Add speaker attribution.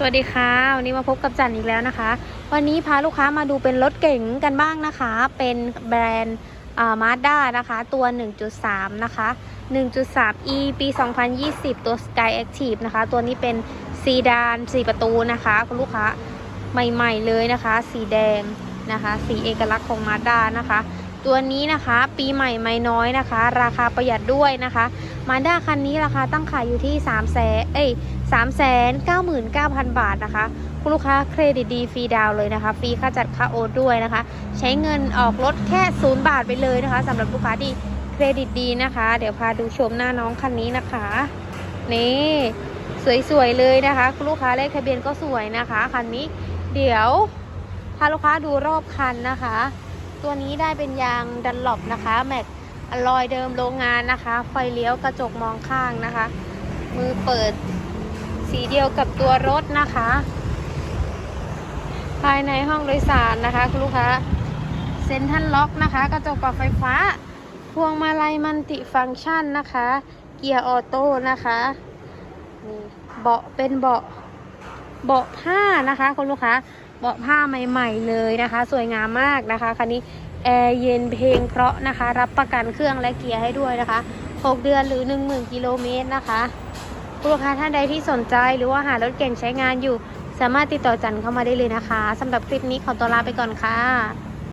Speaker 1: สวัสดีค่ะวันนี้มาพบกับจันอีกแล้วนะคะ วันนี้พาลูกค้ามาดูเป็นรถเก๋งกันบ้างนะคะ เป็นแบรนด์มาด้านะคะ ตัว 1.3 นะคะ 1.3 e ปี 2020 ตัว Sky Active นะคะ ตัวนี้เป็นซีดาน4ประตูนะคะคุณลูกค้าใหม่ๆเลยนะคะ สีแดงนะคะ สีเอกลักษณ์ของมาด้านะคะ ตัวนี้นะคะ ปีใหม่ไม่น้อยนะคะ ราคาประหยัดด้วยนะคะมาด้าคันนี้ราคาตั้งขายอยู่ที่3แสนเอ้ย3 9 9 0 0 0บาทนะคะคุณลูกค้าเครดิตดีฟรีดาวเลยนะคะฟรีค่าจัดค่าโอนด้วยนะคะ ใช้เงินออกรถแค่0บาทไปเลยนะคะสำหรับลูกค้าที่เครดิตดีนะคะ เดี๋ยวพาดูชมหน้าน้องคันนี้นะคะนี่สวยๆเลยนะคะ คุณลูกค้าเลขทะเบียนก็สวยนะคะคันนี้ เดี๋ยวพาลูกค้าดูรอบคันนะคะ ตัวนี้ได้เป็นยางดันหลบนะคะ แม็กอลอยเดิมโรงงานนะคะ ไฟเลี้ยวกระจกมองข้างนะคะ มือเปิดสีเดียวกับตัวรถนะคะ ภายในห้องโดยสารนะคะคุณลูกค้าเซ็นทรัลล็อกนะคะ กระจกปรับไฟฟ้า พวงมาลัยมันติฟังก์ชันนะคะ เกียร์ออโต้นะคะนี่เบาะเป็นเบาะเบาะผ้านะคะคุณลูกค้า เบาะผ้าใหม่ ๆ เลยนะคะ สวยงามมากนะคะคันนี้แอร์เย็นเพลงเพราะนะคะ รับประกันเครื่องและเกียร์ให้ด้วยนะคะ 6 เดือนหรือ 10,000 กิโลเมตรนะคะคุณลูกค้าท่านใดที่สนใจหรือว่าหารถเก่งใช้งานอยู่ สามารถติดต่อจันเข้ามาได้เลยนะคะสำหรับคลิปนี้ขอตัวลาไปก่อนค่ะ